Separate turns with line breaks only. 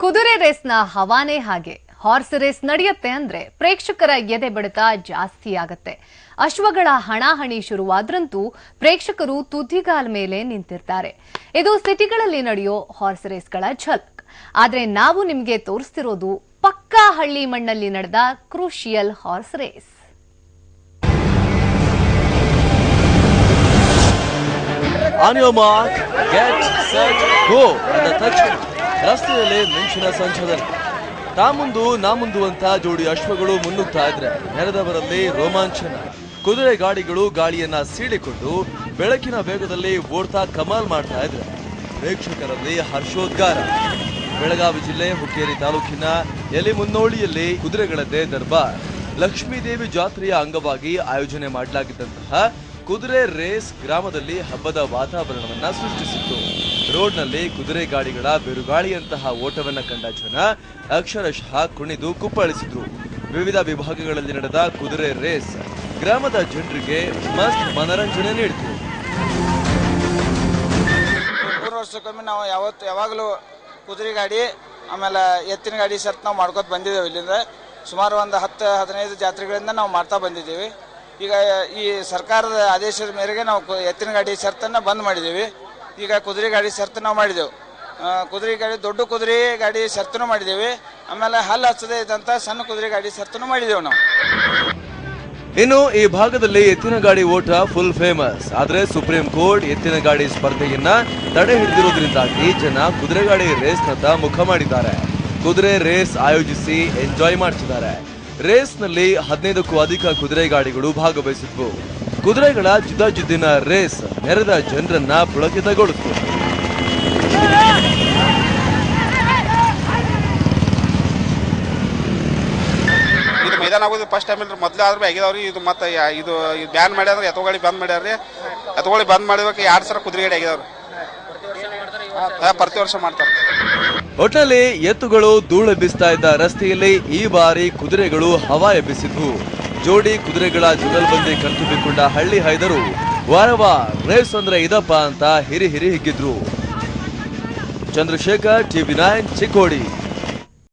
ಕುದುರೆ ರೇಸ್ನ ಹವಾನೇ ಹಾಗೆ. Horse race ನಡೆಯುತ್ತೆ ಅಂದ್ರೆ ಪ್ರೇಕ್ಷಕರ ಎದೆ ಬಡಿತ ಜಾಸ್ತಿ ಆಗತ್ತೆ. ಅಶ್ವಗಳ ಹಣಾಹಣಿ ಶುರುವಾದ್ರಂತೂ ಪ್ರೇಕ್ಷಕರು ತುದಿಗಾಲ್ ಮೇಲೆ ನಿಂತಿರ್ತಾರೆ. ಇದು ಸಿಟಿಗಳಲ್ಲಿ ನಡೆಯೋ ಹಾರ್ಸ್ ರೇಸ್ಗಳ ಝಲಕ್. ಆದ್ರೆ ನಾವು ನಿಮಗೆ ತೋರಿಸ್ತಿರೋದು ಪಕ್ಕಾ ಹಳ್ಳಿ ಮಣ್ಣಲ್ಲಿ ನಡೆದ crucial horse race.
On your mark, get set, go ರಸ್ತೆಯಲ್ಲಿ ಮಿಂಚಿನ ಸಂಚಲನ ತಾ ಮುಂದು ನಾ ಮುಂದು ಅಂತ ಜೋಡಿ ಅಶ್ವಗಳು ಮುನ್ನುಗ್ತಾ ಇದ್ರೆ ನೆರೆದವರಲ್ಲಿ ರೋಮಾಂಚನ. ಕುದುರೆ ಗಾಡಿಗಳು ಗಾಳಿಯನ್ನ ಸೀಳಿಕೊಂಡು ಬೆಳಕಿನ ವೇಗದಲ್ಲಿ ಓಡ್ತಾ ಕಮಾಲ್ ಮಾಡ್ತಾ ಇದ್ರೆ ಪ್ರೇಕ್ಷಕರಲ್ಲಿ ಹರ್ಷೋದ್ಗಾರ. ಬೆಳಗಾವಿ ಜಿಲ್ಲೆ, ಹುಕ್ಕೇರಿ ತಾಲೂಕಿನ ಎಲೆಮುನ್ನೋಳಿಯಲ್ಲಿ ಕುದುರೆಗಳದ್ದೇ ದರ್ಬಾರ್. ಲಕ್ಷ್ಮೀದೇವಿ ಜಾತ್ರೆಯ ಅಂಗವಾಗಿ ಆಯೋಜನೆ ಮಾಡಲಾಗಿದ್ದಂತಹ ಕುದುರೆ ರೇಸ್ ಗ್ರಾಮದಲ್ಲಿ ಹಬ್ಬದ ವಾತಾವರಣವನ್ನ ಸೃಷ್ಟಿಸಿತ್ತು. ರೋಡ್ನಲ್ಲಿ ಕುದುರೆ ಗಾಡಿಗಳ ಬಿರುಗಾಳಿಯಂತಹ ಓಟವನ್ನು ಕಂಡ ಜನ ಅಕ್ಷರಶಃ ಕುಣಿದು ಕುಪ್ಪಳಿಸಿದ್ರು. ವಿವಿಧ ವಿಭಾಗಗಳಲ್ಲಿ ನಡೆದ ಕುದುರೆ ರೇಸ್ ಗ್ರಾಮದ ಜನರಿಗೆ ಮಸ್ತ್ ಮನರಂಜನೆ ನೀಡಿತು.
ಮೂರು ವರ್ಷಕ್ಕೊಮ್ಮೆ ನಾವು ಯಾವತ್ತು ಯಾವಾಗಲೂ ಕುದುರೆ ಗಾಡಿ, ಆಮೇಲೆ ಎತ್ತಿನ ಗಾಡಿ ಸರ್ತ್ ನಾವು ಮಾಡ್ಕೊತ ಬಂದಿದ್ದೇವೆ ಇಲ್ಲಿಂದ. ಸುಮಾರು ಒಂದು ಹತ್ತು, ಹದಿನೈದು ಜಾತ್ರೆಗಳಿಂದ ನಾವು ಮಾಡ್ತಾ ಬಂದಿದ್ದೀವಿ. ಈಗ ಈ ಸರ್ಕಾರದ ಆದೇಶದ ಮೇರೆಗೆ ನಾವು ಎತ್ತಿನ ಗಾಡಿ ಸರ್ತನ್ನು ಬಂದ್ ಮಾಡಿದ್ದೀವಿ. ಈಗ ಕುದುರೆ ಗಾಡಿ ಶರ್ತ್ ನಾವು ಮಾಡಿದೆವು. ಕುದುರೆ ಗಾಡಿ, ದೊಡ್ಡ ಕುದುರೆ ಗಾಡಿ ಶರ್ತನ್ನು ಮಾಡಿದ್ದೇವೆ ಆಮೇಲೆ ಹಲ್ಲು ಹಚ್ಚದೆ ಇದ್ದಂಥ ಸಣ್ಣ ಕುದುರೆ ಗಾಡಿ ಶರ್ತನ್ನು ಮಾಡಿದೆವು ನಾವು.
ಇನ್ನು ಈ ಭಾಗದಲ್ಲಿ ಎತ್ತಿನ ಗಾಡಿ ಓಟ ಫುಲ್ ಫೇಮಸ್ ಆದ್ರೆ ಸುಪ್ರೀಂ ಕೋರ್ಟ್ ಎತ್ತಿನ ಗಾಡಿ ಸ್ಪರ್ಧೆಯನ್ನ ತಡೆ ಹಿಡಿದಿರೋದ್ರಿಂದಾಗಿ ಜನ ಕುದುರೆ ಗಾಡಿ ರೇಸ್ ನತ್ತ ಮುಖ ಮಾಡಿದ್ದಾರೆ. ಕುದುರೆ ರೇಸ್ ಆಯೋಜಿಸಿ ಎಂಜಾಯ್ ಮಾಡ್ತಿದ್ದಾರೆ. ರೇಸ್ನಲ್ಲಿ ಹದಿನೈದಕ್ಕೂ ಅಧಿಕ ಕುದುರೆ ಗಾಡಿಗಳು ಭಾಗವಹಿಸಿದ್ವು. ಕುದುರೆಗಳ ಜಿದ್ದಾಜಿದ್ದಿನ ರೇಸ್ ನೆರೆದ ಜನರನ್ನ ಪುಳಕಿತಗೊಳಿಸಿತು.
ಇದು ಮೈದಾನ ಆಗೋದು ಫಸ್ಟ್ ಟೈಮ್ ಇಲ್ರಿ. ಮೊದಲೇ ಆದ್ರೆ ಆಗಿದಾವ್ರಿ. ಇದು ಮತ್ತೆ ಯಾ- ಇದು ಬ್ಯಾನ್ ಮಾಡ್ಯಾರ ಎತ್ತುಗಾಡಿ ಬಂದ್ ಮಾಡ್ಯಾರ್ರಿ. ಎತ್ತುಗಾಡಿ ಬಂದ್ ಮಾಡಿದಕ್ಕೆ ಎರಡು ಸಲ ಕುದುರೆ ಗಾಡಿ ಆಗಿದಾವ್ರಿ. ಹಾ, ಪ್ರತಿ ವರ್ಷ ಮಾಡ್ತಾರೆ.
ಒಟ್ನಲ್ಲಿ ಎತ್ತುಗಳು ಧೂಳು ಬಿಸ್ತಾ ಇದ್ದ ರಸ್ತೆಯಲ್ಲಿ ಈ ಬಾರಿ ಕುದುರೆಗಳು ಹವಾ ಎಬ್ಬಿಸಿದ್ವು ಜೋಡಿ ಕುದುರೆಗಳ ಜುಗಲ್ಬಂದಿ ಕಣ್ತುಂಬಿಕೊಂಡ ಹಳ್ಳಿ ಹೈದರು, ವಾರವ, ರೇಸ್ ಅಂದ್ರೆ ಇದಪ್ಪ ಅಂತ ಹಿರಿ ಹಿರಿ ಹಿಗ್ಗಿದ್ರು. Chandrashekhar, TV nine, Chikkodi.